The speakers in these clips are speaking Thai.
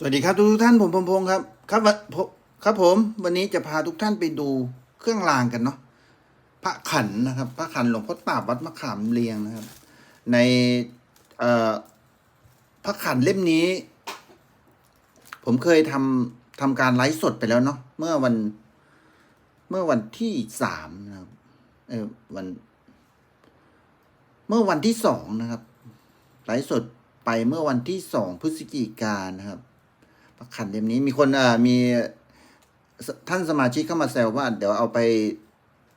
สวัสดีครับทุกท่านผมพงพงศ์ครับครับวันครับผม วันนี้จะพาทุกท่านไปดูเครื่องรางกันเนาะพระขันนะครับ พระขันหลวงพ่อตาบวัดมะขามเรียงนะครับ ในเอ่อพระขันเล่มนี้ ผมเคยทำทำการไลฟ์สดไปแล้วเนาะเมื่อวัน เมื่อวันที่สามนะครับเออวัน เมื่อวันที่สองนะครับไลฟ์สดไปเมื่อวันที่สองพฤศจิกายนนะครับ ประคันเล่มนี้มีคนอ่ามีท่านสมาชิกเข้ามาแซวว่า เดี๋ยวเอาไป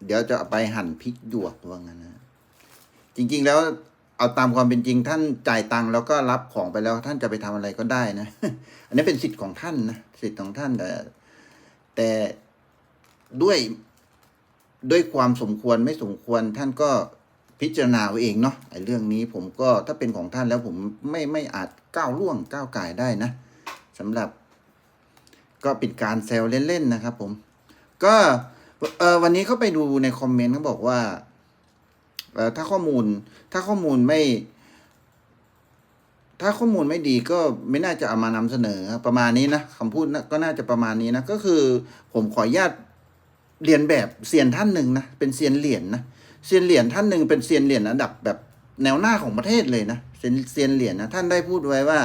เดี๋ยวจะเอาไปหั่นพริกหยวกว่างั้นนะจริง ๆ แล้วเอาตามความเป็นจริงท่านจ่ายตังค์แล้วก็รับของไปแล้วท่านจะไปทำอะไรก็ได้นะ อันนี้เป็นสิทธิ์ของท่านนะสิทธิ์ของท่านแต่แต่ด้วยด้วยความสมควรไม่สมควรท่านก็พิจารณาเอาเองเนาะไอ้เรื่องนี้ผมก็ถ้าเป็นของท่านแล้วผมไม่ไม่อาจก้าวล่วงก้าวไก่ได้นะ สำหรับ ก็เป็นการแซวเล่นๆนะครับ ผม ก็เออวันนี้เขาไปดูในคอมเมนต์เขาบอกว่าเออถ้าข้อมูล ถ้าข้อมูลไม่ ถ้าข้อมูลไม่ดีก็ไม่น่าจะเอามานำเสนอประมาณนี้นะคำพูดนะก็น่าจะประมาณนี้นะก็คือ ผมขออนุญาตเรียนแบบเซียนท่านหนึ่งนะเป็นเซียนเหรียญนะเซียนเหรียญท่านหนึ่งเป็นเซียนเหรียญอันดับแบบแนวหน้าของประเทศเลยนะเซียนเซียนเหรียญนะท่านได้พูดไว้ว่า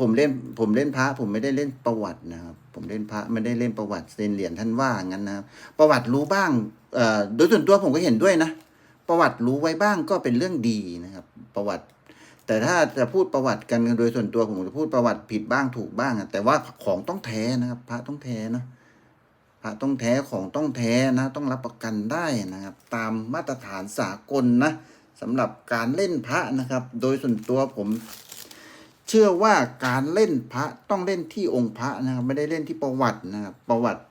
ผมเล่นผมเล่นพระ ผมไม่ได้เล่นประวัตินะครับ ผมเล่นพระไม่ได้เล่นประวัติเซนเหรียญท่านว่างั้นนะครับประวัติรู้บ้างเอ่อโดยส่วนตัวผมก็เห็นด้วยนะ ประวัติรู้ไว้บ้างก็เป็นเรื่องดีนะครับ ประวัติ แต่ถ้าจะพูดประวัติกันโดยส่วนตัวผมจะพูดประวัติผิดบ้างถูกบ้างแต่ว่าของต้องแท้นะครับ พระต้องแท้นะพระต้องแท้ของต้องแท้นะ ต้องรับประกันได้นะครับ ตามมาตรฐานสากลนะสำหรับการเล่นพระนะครับ โดยส่วนตัวผม เชื่อว่าการเล่นพระต้องเล่นที่องค์พระนะครับ ไม่ได้เล่นที่ประวัตินะครับประวัติ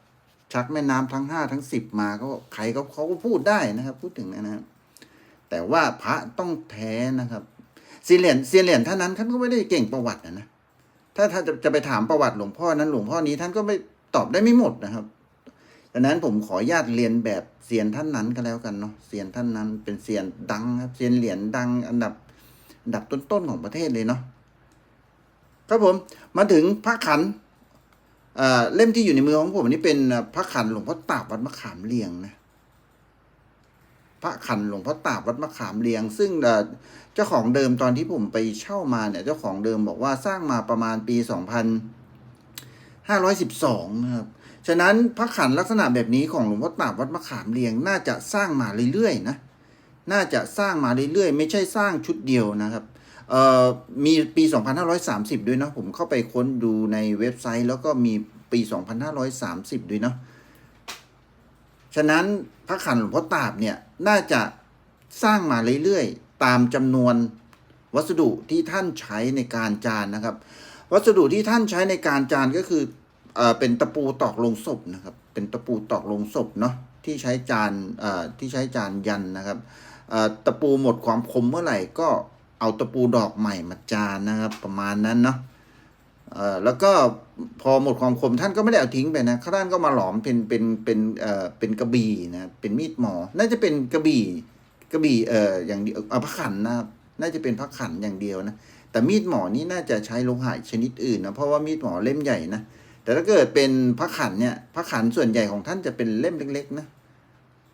ชักแม่น้ำทั้งห้าทั้งสิบมาก็ใครก็เขาก็พูดได้นะครับ พูดถึงนะครับแต่ว่าพระต้องแท้นะครับเซียนเหรียญเซียนเหรียญท่านนั้นท่านก็ไม่ได้เก่งประวัตินะนะถ้าถ้าจะจะไปถามประวัติหลวงพ่อนั้นหลวงพ่อนี้ท่านก็ไม่ตอบได้ไม่หมดนะครับดังนั้นผมขอญาตเรียนแบบเซียนท่านนั้นก็แล้วกันเนาะเซียนท่านนั้นเป็นเซียนดังครับเซียนเหรียญดังอันดับอันดับต้นๆของประเทศเลยเนาะ ครับผมมาถึงพระขันเเล่มที่อยู่ในมือของผมนี้เป็นพระขันหลวงพ่อตาบวัดมะขามเรียงนะพระขันหลวงพ่อตาบวัดมะขามเรียง ซึ่งเจ้าของเดิมตอนที่ผมไปเช่ามาเนี่ย เจ้าของเดิมบอกว่าสร้างมาประมาณปีสองพันห้าร้อยสิบสองนะครับฉะนั้นพระขันลักษณะแบบนี้ของหลวงพ่อตาบวัดมะขามเรียง น่าจะสร้างมาเรื่อยๆนะน่าจะสร้างมาเรื่อยๆ ไม่ใช่สร้างชุดเดียวนะครับ มีปี 2530 ด้วยเนาะผมเข้าไปค้นดูในเว็บไซต์ แล้วก็มีปี 2530 ด้วยเนาะฉะนั้นพระขันหลวงพ่อตาบเนี่ยน่าจะสร้างมาเรื่อยๆ ตามจำนวนวัสดุที่ท่านใช้ในการจานนะครับ วัสดุที่ท่านใช้ในการจานก็คือเอ่อเป็นตะปูตอกลงศพนะครับ เป็นตะปูตอกลงศพเนาะที่ใช้จานเอ่อที่ใช้จานยันนะครับเอ่อตะปูหมดความคมเมื่อไหร่ก็ เอาตะปูดอกใหม่มาจานนะครับ ประมาณนั้นเนาะเอ่อแล้วก็พอหมดความคมท่านก็ไม่ได้เอาทิ้งไปนะท่านก็มาหลอมเป็นเป็นเป็นเอ่อเป็นกระบี่นะเป็นมีดหมอ น่าจะเป็นกระบี่กระบี่เอ่ออย่างเดียวเอาพระขันนะครับน่าจะเป็นพระขันอย่างเดียวนะแต่มีดหมอนี่น่าจะใช้โลหะชนิดอื่นนะเพราะว่ามีดหมอเล่มใหญ่นะแต่ถ้าเกิดเป็นพระขันเนี่ยพระขันส่วนใหญ่ของท่านจะเป็นเล่มเล็กๆนะ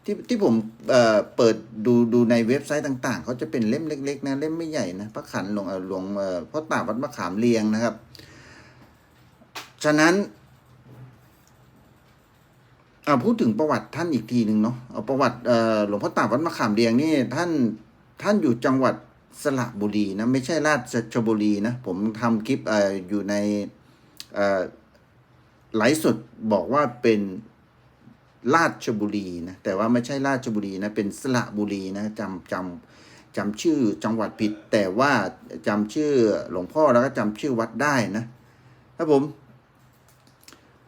ที่ที่ผมเอ่อเปิดดูดูในเว็บไซต์ต่าง ๆ เขาจะเป็นเล่มเล็ก ๆ นะ เล่มไม่ใหญ่นะพระขันหลวงหลวงเอ่อพ่อตาวัดมะขามเรียงนะครับ ฉะนั้นเอาพูดถึงประวัติท่านอีกทีหนึ่งเนาะเอาประวัติเอ่อหลวงพ่อตาวัดมะขามเรียงนี่ท่านท่านอยู่จังหวัดสระบุรีนะไม่ใช่ราชบุรีนะผมทำคลิปเอ่ออยู่ในเอ่อไลฟ์สดบอกว่าเป็น ราชบุรีนะแต่ว่าไม่ใช่ราชบุรีนะเป็นสระบุรีนะจำจำจำชื่อจังหวัดผิด แต่ว่าจำชื่อหลวงพ่อแล้วก็จำชื่อวัดได้นะครับผม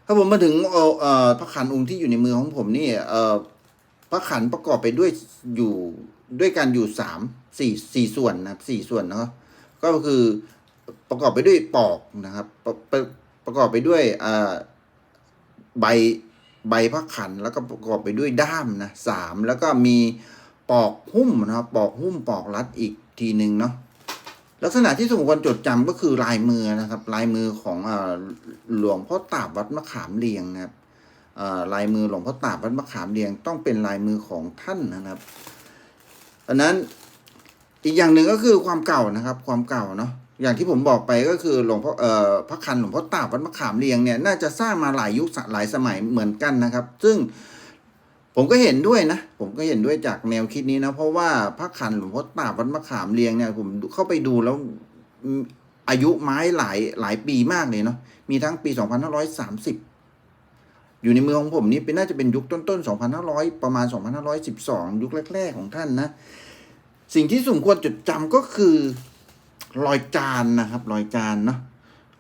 ถ้าผมมาถึงเอ่อเอ่อพระขันองค์ที่อยู่ในมือของผมนี่เอ่อพระขันประกอบไปด้วยอยู่ด้วยกันอยู่สามสี่สี่ส่วนนะครับสี่ส่วนเนาะก็คือประกอบไปด้วยปอกนะครับ ประประประกอบไปด้วยอ่าใบ ใบพระขันแล้วก็ประกอบไปด้วยด้ามนะสามแล้วก็มีปอกหุ้มนะครับปอกหุ้มปอกรัดอีกทีหนึ่งเนาะลักษณะที่สมควรจดจำก็คือลายมือนะครับ ลายมือของอหลวงพ่อตาบวัดมะขามเรียงนะครับลายมือหลวงพ่อตาบวัดมะขามเรียง ต้องเป็นลายมือของท่านนะครับอันนั้นอีกอย่างหนึ่งก็คือความเก่านะครับ ความเก่าเนาะ อย่างที่ผมบอกไปก็คือหลวงพ่อเอ่อพระคันหลวงพ่อตาบวัดมะขามเรียงเนี่ยน่าจะสร้างมาหลายยุคหลายสมัยเหมือนกันนะครับ ซึ่งผมก็เห็นด้วยนะ ผมก็เห็นด้วยจากแนวคิดนี้นะ เพราะว่าพระขันหลวงพ่อตาบวัดมะขามเรียงเนี่ยผมเข้าไปดูแล้วอืมอายุไม้หลายหลายปีมากเลยเนาะมีทั้งปี 2530 อยู่ในเมืองของผมนี่เป็นน่าจะเป็นยุคต้นๆ 2500 ประมาณ 2512 ยุคแรก ๆ ของท่านนะ สิ่งที่สมควรจดจำก็คือ รอยจานนะครับ รอยจานเนาะ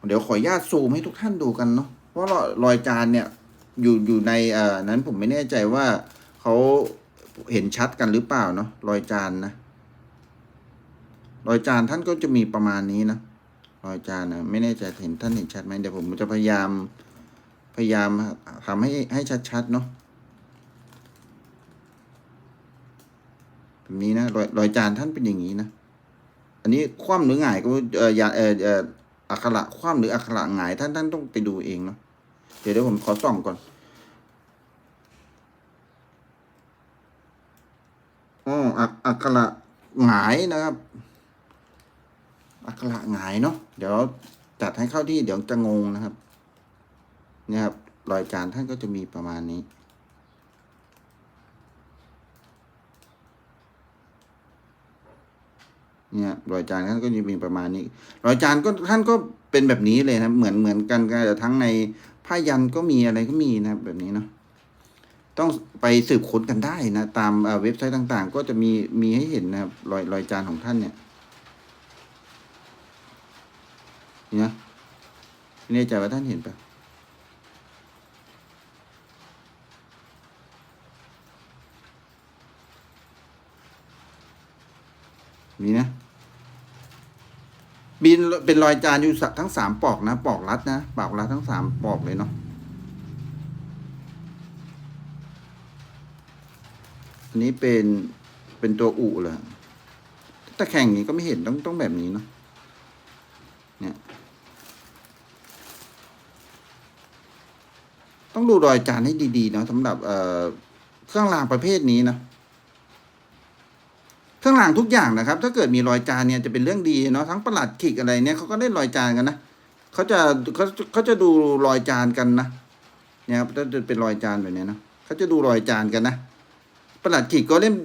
เดี๋ยวขออนุญาตซูมให้ทุกท่านดูกันเนาะเพราะรอยรอยจานเนี่ยอยู่อยู่ในเอ่อนั้นผมไม่แน่ใจว่าเขาเห็นชัดกันหรือเปล่าเนาะรอยจานนะรอยจานท่านก็จะมีประมาณนี้นะรอยจานนะไม่แน่ใจเห็นท่านเห็นชัดไหมเดี๋ยวผมจะพยายามพยายามทำให้ให้ชัดๆเนาะแบบนี้นะรอยรอยจานท่านเป็นอย่างนี้นะ อันนี้คว่ำหรือหงายก็เอออย่าเออเอออักขระคว่ำหรืออักขระหงายท่านท่านต้องไปดูเองเนาะเดี๋ยวเดี๋ยวผมขอส่องก่อนอ๋ออักอักขระหงายนะครับอักขระหงายเนาะเดี๋ยวจัดให้เข้าที่เดี๋ยวจะงงนะครับ เนี่ยครับรอยจานท่านก็จะมีประมาณนี้ เนี่ยรอยจานท่านก็จะมีประมาณนี้รอยจานก็ท่านก็เป็นแบบนี้เลยนะเหมือนเหมือนกันกันทั้งในผ้ายันก็มีอะไรก็มีนะแบบนี้เนาะต้องไปสืบค้นกันได้นะตามเว็บไซต์ต่างๆ ก็จะมีมีให้เห็นนะครับรอยรอยจานของท่านเนี่ยนี่นะไม่แน่ใจว่าท่านเห็นปะนี่นะ บินเป็นรอยจานอยู่สักทั้งสามปอกนะ ปอกรัดนะปอกรัดทั้งสามปอกเลยเนาะอันนี้เป็นเป็นตัวอุเลยแต่แข่งนี้ก็ไม่เห็นต้องต้องแบบนี้เนาะเนี่ยต้องดูรอยจานให้ดีๆเนาะสำหรับเอ่อเครื่องรางประเภทนี้นะ เครื่องรางทุกอย่างนะครับ ถ้าเกิดมีรอยจานเนี่ยจะเป็นเรื่องดีเนาะทั้งประหลัดขิกอะไรเนี่ยเขาก็เล่นรอยจานกันนะเขาจะเขาเขาจะดูรอยจานกันนะเนี่ยครับถ้าจะเป็นรอยจานแบบนี้นะเขาจะดูรอยจานกันนะประหลัดขิกก็เล่น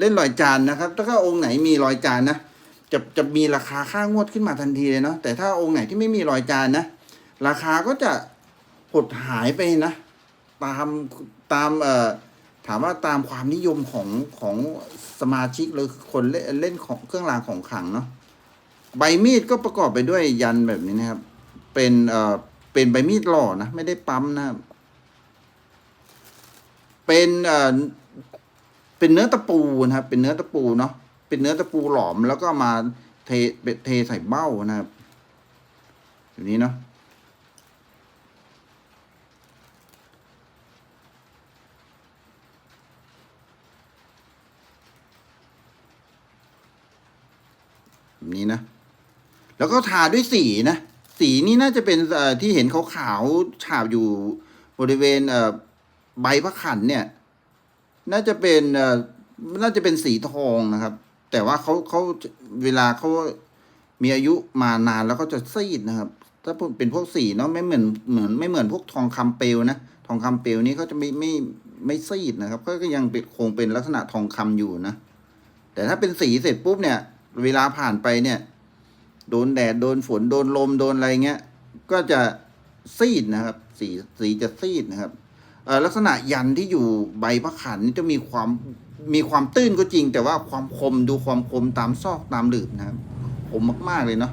เล่นรอยจานนะครับ ถ้าก็องค์ไหนมีรอยจานนะจะจะมีราคาค่างวดขึ้นมาทันทีเลยเนาะแต่ถ้าองค์ไหนที่ไม่มีรอยจานนะราคาก็จะหดหายไปนะ ตามตามเอ่อ ถามว่าตามความนิยมของของสมาชิกหรือคนเล่นเล่นของเครื่องรางของขลังเนาะใบมีดก็ประกอบไปด้วยยันแบบนี้นะครับ เป็นเอ่อเป็นใบมีดหล่อนะไม่ได้ปั๊มนะครับ เป็นเอ่อเป็นเนื้อตะปูนะครับ เป็นเนื้อตะปูเนาะเป็นเนื้อตะปูหลอมแล้วก็มาเทเทใส่เบ้านะครับแบบนี้เนาะ แบบนี้นะ แล้วก็ทาด้วยสีนะ สีนี่น่าจะเป็นที่เห็นขาวๆฉาบอยู่บริเวณใบพระขันเนี่ย น่าจะเป็นน่าจะเป็นสีทองนะครับ แต่ว่าเขาเขาเวลาเขามีอายุมานานแล้วก็จะซีดนะครับ ถ้าเป็นพวกสีเนาะไม่เหมือนเหมือนไม่เหมือนพวกทองคำเปลวนะทองคำเปลวนี้เขาจะไม่ไม่ไม่ซีดนะครับ ก็ยังเป็นคงเป็นลักษณะทองคำอยู่นะ แต่ถ้าเป็นสีเสร็จปุ๊บเนี่ย เวลาผ่านไปเนี่ย โดนแดดโดนฝนโดนลมโดนอะไรเงี้ย ก็จะซีดนะครับ สีสีจะซีดนะครับลักษณะยันที่อยู่ใบพระขันนี่จะมีความมีความตื้นก็จริง แต่ว่าความคมดูความคมตามซอกตามหลืบนะครับคมมากๆเลยเนาะ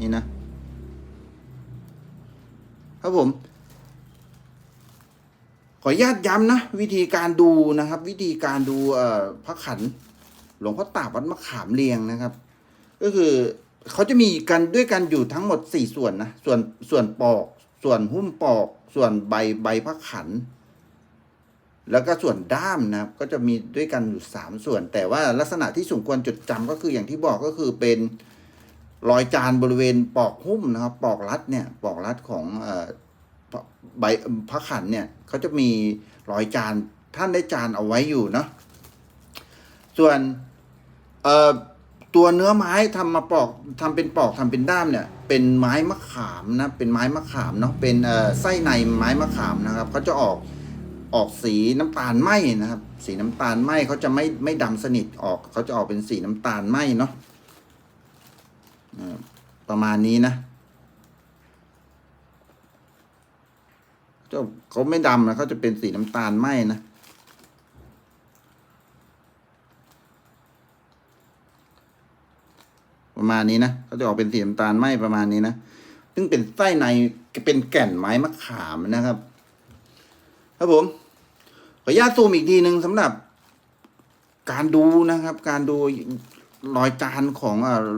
นี่นะครับผมขออนุญาตย้ำนะ วิธีการดูนะครับ วิธีการดูพระขัน หลวงพ่อตาวัดมะขามเรียงนะครับ ก็คือเขาจะมีกันด้วยกันอยู่ทั้งหมดสี่ส่วนนะส่วนส่วนปอก ส่วนหุ้มปอก ส่วนใบใบพระขัน แล้วก็ส่วนด้ามนะครับ ก็จะมีด้วยกันอยู่สามส่วน แต่ว่าลักษณะที่สมควรจดจำก็คืออย่างที่บอกก็คือเป็นรอยจานบริเวณปอกหุ้มนะครับ ปอกรัดเนี่ยปอกรัดของอใบพระขันเนี่ยเขาจะมีรอยจานท่านได้จานเอาไว้อยู่เนาะส่วน เอ่อตัวเนื้อไม้ทำมาปอกทำเป็นปอกทำเป็นด้ามเนี่ย เป็นไม้มะขามนะ เป็นไม้มะขามเนาะเป็นเอ่อไส้ในไม้มะขามนะครับเขาจะออกออกสีน้ำตาลไหมนะครับ สีน้ำตาลไหมเขาจะไม่ไม่ดำสนิทออกเขาจะออกเป็นสีน้ำตาลไหมเนาะประมาณนี้นะเจ้าเขาไม่ดำนะเขาจะเป็นสีน้ำตาลไหมนะ ประมาณนี้นะเขาจะออกเป็นสีน้ำตาลไหมประมาณนี้นะซึ่งเป็นไส้ในเป็นแก่นไม้มะขามนะครับ ครับผม ขออนุญาตซูมอีกทีหนึ่งสำหรับ การดูนะครับ การดูรอยจานของ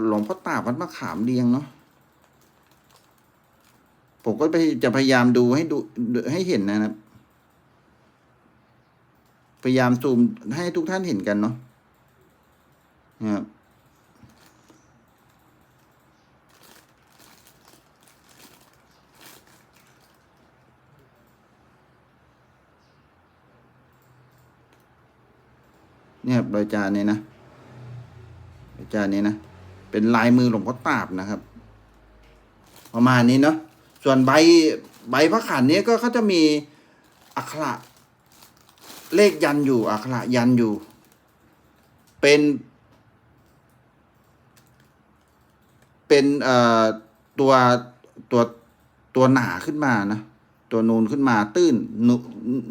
หลวงพ่อตาวัดมะขามเรียงเนาะผมก็ไปจะพยายามดูให้ดูให้เห็นนะครับ พยายามซูมให้ทุกท่านเห็นกันเนาะนะครับ เนี่ยครับรอยจานนี่ยนะรอยจานนี้นะ เป็นลายมือหลวงพ่อตาบนะครับ ประมาณนี้เนาะส่วนใบใบพระขันนี้ก็เขาจะมีอักขระเลขยันอยู่อักขระยันอยู่ เป็น เป็นเอ่อตัวตัวตัวหนาขึ้นมานะ ตัวนูนขึ้นมาตื้นนู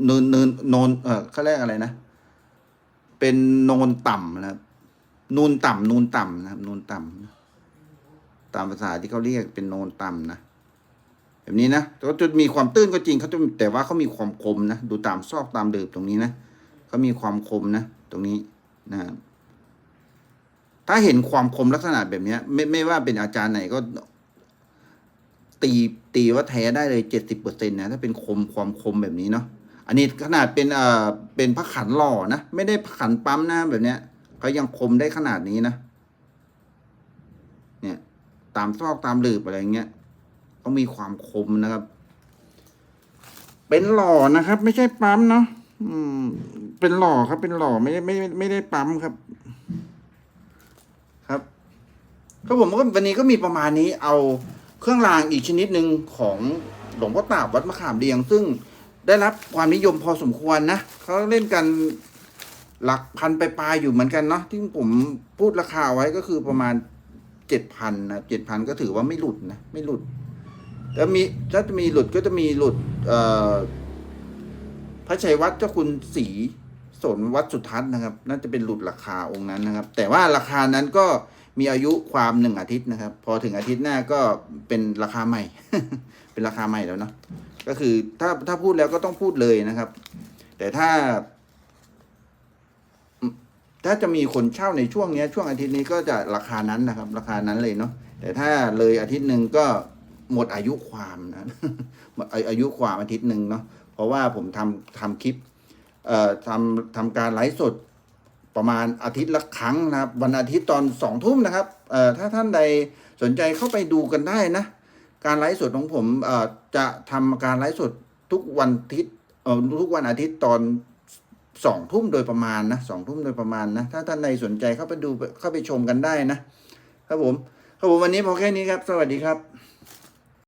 นูนนูนโนนเออเขาเรียกอะไรนะ เป็นโนนต่ำนะครับนูนต่ำนูนต่ำนะครับนูนต่ำตามภาษาที่เขาเรียกเป็นโนนต่ำนะแบบนี้นะแต่ก็จะมีความตื้นก็จริงเขาจะแต่ว่าเขามีความคมนะดูตามซอกตามเดิบตรงนี้นะเขามีความคมนะตรงนี้นะครับถ้าเห็นความคมลักษณะแบบนี้ไม่ไม่ว่าเป็นอาจารย์ไหนก็ ตีตีว่าแท้ได้เลยเจ็ดสิบเปอร์เซ็นต์นะถ้าเป็นคมความคมแบบนี้เนาะ อันนี้ขนาดเป็นเอ่อเป็นพระขันหล่อนะ ไม่ได้พระขันปั๊มนะแบบเนี้ยเขายังคมได้ขนาดนี้นะ เนี่ย ตามซอกตามหลืบอะไรเงี้ยเขามีความคมนะครับ เป็นหล่อนะครับ ไม่ใช่ปั๊มเนาะอืม เป็นหล่อครับ เป็นหล่อไม่ได้ไม่ไม่ไม่ได้ปั๊มครับ ครับครับผมก็วันนี้ก็มีประมาณนี้เอาเครื่องรางอีกชนิดหนึ่งของหลวงพ่อตาบวัดมะขามเรียง ซึ่ง ได้รับความนิยมพอสมควรนะเขาเล่นกันหลักพันไปปลายอยู่เหมือนกันเนาะที่ผมพูดราคาไว้ก็คือประมาณเจ็ดพันนะเจ็ดพันก็ถือว่าไม่หลุดนะ ไม่หลุดแล้วมีถ้าจะมีหลุดก็จะมีหลุดเอ่อพระชัยวัดเจ้าคุณศรีสนวัดสุทัศน์นะครับน่าจะเป็นหลุดราคาองค์นั้นนะครับ แต่ว่าราคานั้นก็มีอายุความหนึ่งอาทิตย์นะครับ พอถึงอาทิตย์หน้าก็เป็นราคาใหม่ เป็นราคาใหม่แล้วเนาะ ก็คือถ้าถ้าพูดแล้วก็ต้องพูดเลยนะครับ แต่ถ้า ถ้าจะมีคนเช่าในช่วงนี้ช่วงอาทิตย์นี้ก็จะราคานั้นนะครับ ราคานั้นเลยเนาะแต่ถ้าเลยอาทิตย์หนึ่งก็หมดอายุความนะหมดอาอายุความอาทิตย์หนึ่งเนาะเพราะว่าผมทำทำคลิปเอ่อทำทำการไลฟ์สดประมาณอาทิตย์ละครั้งนะครับ วันอาทิตย์ตอนสองทุ่มนะครับเอ่อถ้าท่านใดสนใจเข้าไปดูกันได้นะ การไลฟ์สดของผมจะทำการไลฟ์สดทุกวันอาทิตย์ทุกวันอาทิตย์ตอนสองทุ่มโดยประมาณนะสองทุ่มโดยประมาณนะ ถ้าท่านใดสนใจเข้าไปดูเข้าไปชมกันได้นะครับผมครับผมวันนี้พอแค่นี้ครับ สวัสดีครับ